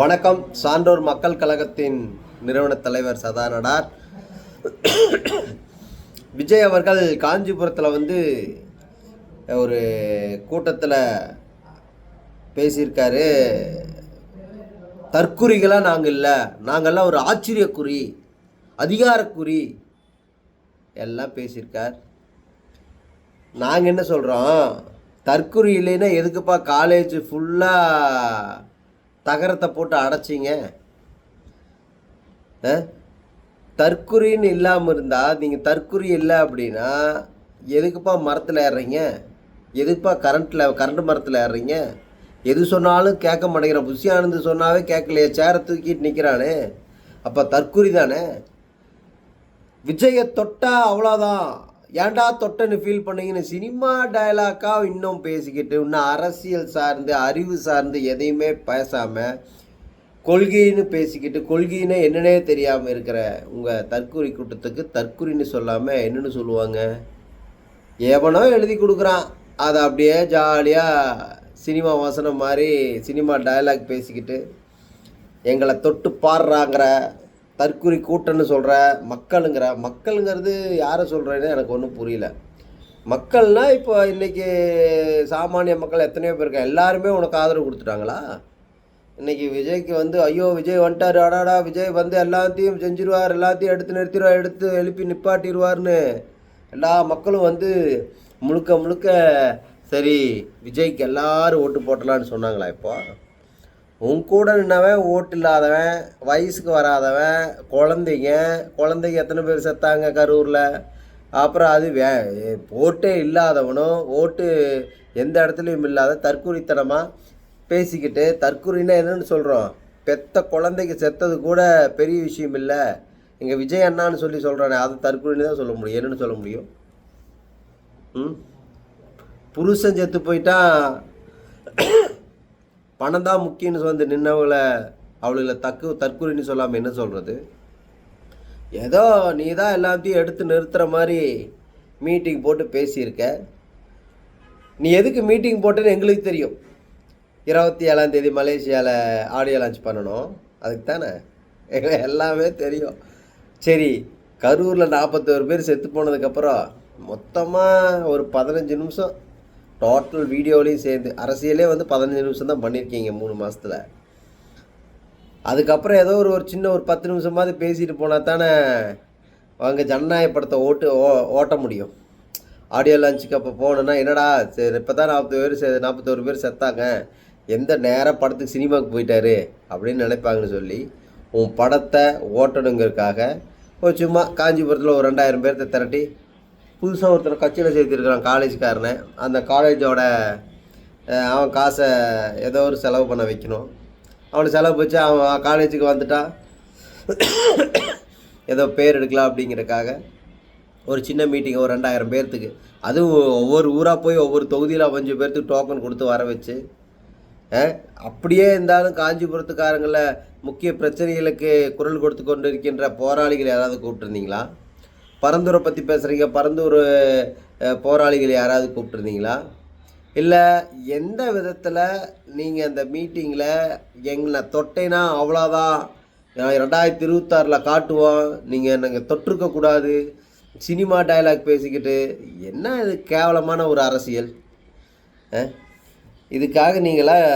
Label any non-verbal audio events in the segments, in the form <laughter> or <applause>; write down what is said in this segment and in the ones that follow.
வணக்கம். சான்றோர் மக்கள் கழகத்தின் நிறுவன தலைவர் சதாநடார் விஜய் அவர்கள் காஞ்சிபுரத்தில் வந்து ஒரு கூட்டத்தில் பேசியிருக்காரு. தற்குறிகளாக நாங்கள் இல்லை. நாங்கள்லாம் ஒரு ஆச்சரியக்குறி அதிகாரக்குறி எல்லாம் பேசியிருக்கார். நாங்கள் என்ன சொல்கிறோம் தற்குறி இல்லைன்னா எதுக்குப்பா காலேஜ் ஃபுல்லாக தகரத்தை போட்டு அடைச்சிங்க. ஆ? தற்குறின்னு இல்லாமல் இருந்தால் நீங்கள் தற்குறி இல்லை அப்படின்னா எதுக்குப்பா மரத்தில் ஏறுறீங்க? எதுக்குப்பா கரண்ட்டில் கரண்ட் மரத்தில் ஏறுறீங்க? எது சொன்னாலும் கேட்க மாட்டேங்கிறான் புஷியானந்து சொன்னாவே கேட்கலையே சேரை தூக்கிட்டு நிற்கிறானே அப்போ தற்குறி தானே? விஜயை தொட்டா அவ்வளோதான் ஏன்டா தொட்டன்னு ஃபீல் பண்ணீங்கன்னு சினிமா டைலாக்காக இன்னும் பேசிக்கிட்டு இன்னும் அரசியல் சார்ந்து அறிவு சார்ந்து எதையுமே பேசாமல் கொள்கைன்னு பேசிக்கிட்டு கொள்கைன்னு என்னன்னே தெரியாமல் இருக்கிற உங்கள் தற்குறி கூட்டத்துக்கு தற்குறின்னு சொல்லாமல் என்னன்னு சொல்லுவாங்க? எவனோ எழுதி கொடுக்குறான். அதை அப்படியே ஜாலியாக சினிமா வசனம் மாதிரி சினிமா டயலாக் பேசிக்கிட்டு எங்களை தொட்டு பாடுறாங்கிற தற்குறி கூட்டம்னு சொல்கிற மக்களுங்கிற மக்களுங்கிறது யாரை சொல்கிறேன்னு எனக்கு ஒன்றும் புரியல. மக்கள்னால் இப்போ இன்றைக்கி சாமானிய மக்கள் எத்தனையோ பேர் இருக்காங்க. எல்லாருமே உனக்கு ஆதரவு கொடுத்துட்டாங்களா? இன்றைக்கி விஜய்க்கு வந்து ஐயோ விஜய் வந்துட்டார் அடாடா விஜய் வந்து எல்லாத்தையும் செஞ்சிருவார் எல்லாத்தையும் எடுத்து நிறுத்திடுவார் எடுத்து எழுப்பி நிப்பாட்டிடுவார்னு எல்லா மக்களும் வந்து முழுக்க முழுக்க சரி விஜய்க்கு எல்லாரும் ஓட்டு போட்டலான்னு சொன்னாங்களா இப்போ? உன் கூட நின்னவன் ஓட்டு இல்லாதவன் வயசுக்கு வராதவன் குழந்தைங்க குழந்தைங்க எத்தனை பேர் செத்தாங்க கரூரில்? அப்புறம் அது வே ஓட்டே இல்லாதவனும் ஓட்டு எந்த இடத்துலையும் இல்லாத தற்குறித்தனமாக பேசிக்கிட்டு தற்கொலைன்னா என்னன்னு சொல்கிறோம் பெத்த குழந்தைக்கு செத்தது கூட பெரிய விஷயம் இல்லை. எங்கள் விஜய் அண்ணான்னு சொல்லி சொல்கிறானே அது தற்குறின்னு தான் சொல்ல முடியும். என்னன்னு சொல்ல முடியும்? ம்? புருஷன் செத்து போயிட்டான் பணம் தான் முக்கியம்னு வந்து நின்னவங்களை அவளுகளை தக்கு தற்கொலைன்னு சொல்லாமல் என்ன சொல்கிறது ஏதோ நீ தான் எல்லாத்தையும் எடுத்து நிறுத்துகிற மாதிரி மீட்டிங் போட்டு பேசியிருக்க. நீ எதுக்கு மீட்டிங் போட்டேன்னு எங்களுக்கு தெரியும். இருபத்தி ஏழாம் தேதி மலேசியாவில் ஆடியோ லான்ச் பண்ணணும். அதுக்கு தானே? எங்களுக்கு எல்லாமே தெரியும். சரி கரூரில் நாற்பத்தோரு பேர் செத்து போனதுக்கப்புறம் மொத்தமாக ஒரு பதினஞ்சு நிமிஷம் டோட்டல் வீடியோலையும் சேர்ந்து அரசியலே வந்து பதினஞ்சு நிமிஷம் தான் பண்ணியிருக்கீங்க மூணு மாதத்தில் அதுக்கப்புறம் ஏதோ ஒரு ஒரு சின்ன ஒரு பத்து நிமிஷமாவது பேசிட்டு போனால் தானே அங்கே ஜனநாயக படத்தை ஓட்டு ஓ ஓட்ட முடியும். ஆடியோ லான்ச்சுக்கு அப்போ போனோன்னா என்னடா சரி இப்போ தான் நாற்பது பேர் செ நாற்பத்தோரு பேர் செத்தாங்க. எந்த நேரம் படத்துக்கு சினிமாவுக்கு போயிட்டாரு அப்படின்னு நினைப்பாங்கன்னு சொல்லி உன் படத்தை ஓட்டணுங்கிறதுக்காக சும்மா காஞ்சிபுரத்தில் ஒரு ரெண்டாயிரம் பேர்த்த திரட்டி புதுசாக ஒருத்தர் கட்சியில் சேர்த்துருக்குறான் காலேஜ்காரனை. அந்த காலேஜோட அவன் காசை ஏதோ ஒரு செலவு பண்ண வைக்கணும். அவனை செலவு வச்சு அவன் காலேஜுக்கு வந்துட்டா. ஏதோ பேர் எடுக்கலாம் அப்படிங்கிறக்காக ஒரு சின்ன மீட்டிங் ஒரு ரெண்டாயிரம் பேர்த்துக்கு. அதுவும் ஒவ்வொரு ஊராக போய் ஒவ்வொரு தொகுதியில் அஞ்சு பேர்த்துக்கு டோக்கன் கொடுத்து வர வச்சு அப்படியே இருந்தாலும் காஞ்சிபுரத்துக்காரங்களை முக்கிய பிரச்சனைகளுக்கு குரல் கொடுத்து கொண்டு இருக்கின்ற போராளிகள் யாராவது கூப்பிட்டுருந்தீங்களா? பரந்தூரை பற்றி பேசுகிறீங்க பரந்தூர் போராளிகள் யாராவது கூப்பிட்ருந்தீங்களா இல்லை எந்த விதத்தில் நீங்கள் அந்த மீட்டிங்கில் எங்களை தொட்டைனா அவ்வளோதான் ரெண்டாயிரத்தி இருபத்தாறில் காட்டுவோம். நீங்கள் நாங்கள் தொட்டிருக்கக்கூடாது சினிமா டயலாக் பேசிக்கிட்டு என்ன இது கேவலமான ஒரு அரசியல்? இதுக்காக நீங்களாம்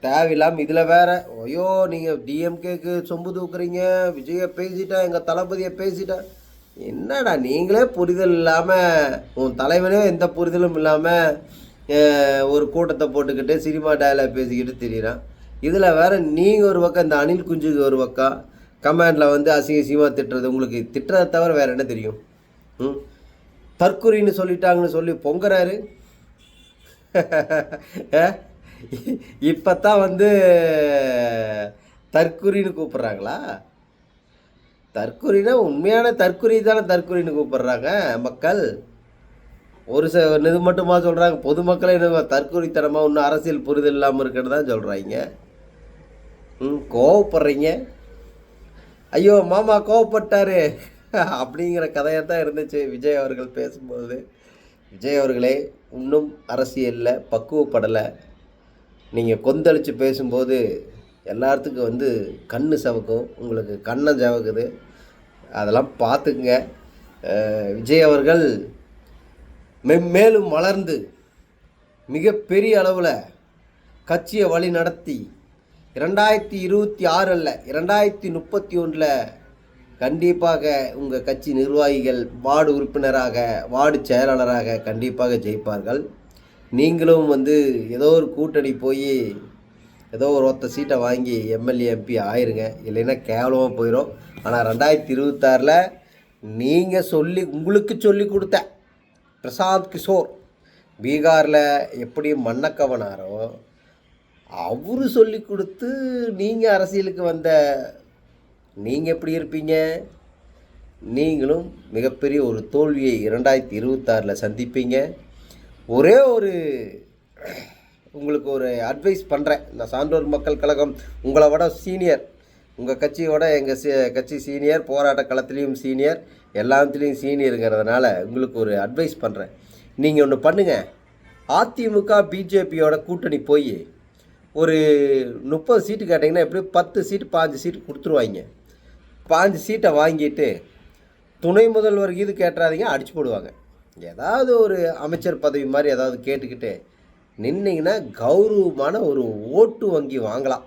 தேவையில்லாமல் இதில் வேற ஐயோ நீங்கள் டிஎம்கேக்கு சொம்பு தூக்குறீங்க விஜயை பேசிட்டேன் எங்கள் தளபதியை பேசிட்டேன் என்னடா நீங்களே புரிதல் இல்லாமல் உன் தலைவனே எந்த புரிதலும் இல்லாமல் ஒரு கூட்டத்தை போட்டுக்கிட்டு சினிமா டயலாக் பேசிக்கிட்டு திரியிறான். இதில் வேறு நீங்கள் ஒரு பக்கம் இந்த அனில் குஞ்சுக்கு ஒரு பக்கம் கமாண்டில் வந்து அசிங்க அசிங்கமாக திட்டுறது உங்களுக்கு திட்டுறதை தவிர வேறு என்ன தெரியும்? ம்? தற்குறின்னு சொல்லிட்டாங்கன்னு சொல்லி பொங்குறாரு. <laughs> இப்போ தான் வந்து தற்குறின்னு கூப்பிட்றாங்களா? தற்கொலைனா உண்மையான தற்குறி தானே தற்குறின்னு கூப்பிட்றாங்க மக்கள். ஒரு ச இது மட்டுமா சொல்கிறாங்க பொதுமக்களை என்ன தற்கொலைத்தனமாக இன்னும் அரசியல் புரிதல் இல்லாமல் இருக்கிறது தான் சொல்கிறாங்க ம் கோவப்படுறீங்க. ஐயோ மாமா கோவப்பட்டாரு. <laughs> அப்படிங்கிற கதையாக தான் இருந்துச்சு விஜய் அவர்கள் பேசும்போது. விஜய் அவர்களே இன்னும் அரசியலில் பக்குவப்படலை. நீங்கள் கொந்தளித்து பேசும்போது எல்லாத்துக்கும் வந்து கண்ணு சவக்கும். உங்களுக்கு கண்ணம் சவக்குது. அதெல்லாம் பார்த்துக்குங்க. விஜய் அவர்கள் மென்மேலும் வளர்ந்து மிகப்பெரிய அளவில் கட்சியை வழி நடத்தி இரண்டாயிரத்தி இருபத்தி ஆறு அல்ல இரண்டாயிரத்தி முப்பத்தி ஒன்றில் கண்டிப்பாக உங்கள் கட்சி நிர்வாகிகள் வார்டு உறுப்பினராக வார்டு செயலாளராக கண்டிப்பாக ஜெயிப்பார்கள். நீங்களும் வந்து ஏதோ ஒரு கூட்டணி போய் ஏதோ ஒரு ஒருத்த சீட்டை வாங்கி எம்எல்ஏ எம்பி ஆயிருங்க. இல்லைன்னா கேவலமாக போயிடும் ஆனால் ரெண்டாயிரத்தி இருபத்தாறில் நீங்கள் சொல்லி உங்களுக்கு சொல்லி கொடுத்த பிரசாந்த் கிஷோர் பீகாரில் எப்படி மன்னக்கவனாரோ அவரு சொல்லி கொடுத்து நீங்கள் அரசியலுக்கு வந்த நீங்கள் எப்படி இருப்பீங்க? நீங்களும் மிகப்பெரிய ஒரு தோல்வியை இரண்டாயிரத்தி இருபத்தாறில் சந்திப்பீங்க. ஒரே ஒரு உங்களுக்கு ஒரு அட்வைஸ் பண்ணுறேன் இந்த சான்றோர் மக்கள் கழகம் உங்களை விட சீனியர் உங்கள் கட்சியோட எங்கள் சி கட்சி சீனியர் போராட்ட களத்துலேயும் சீனியர் எல்லாத்துலேயும் சீனியருங்கிறதுனால உங்களுக்கு ஒரு அட்வைஸ் பண்ணுறேன் நீங்கள் ஒன்று பண்ணுங்கள் அதிமுக பிஜேபியோட கூட்டணி போய் ஒரு முப்பது சீட்டு கேட்டிங்கன்னா எப்படியும் பத்து சீட்டு பாஞ்சு சீட்டு கொடுத்துருவாங்க. பாஞ்சு சீட்டை வாங்கிட்டு துணை முதல்வர் இது கேட்டுறாதீங்க அடிச்சு போடுவாங்க. ஏதாவது ஒரு அமைச்சர் பதவி மாதிரி ஏதாவது கேட்டுக்கிட்டு நின்னீங்கன்னா கௌரவமான ஒரு ஓட்டு வங்கி வாங்கலாம்.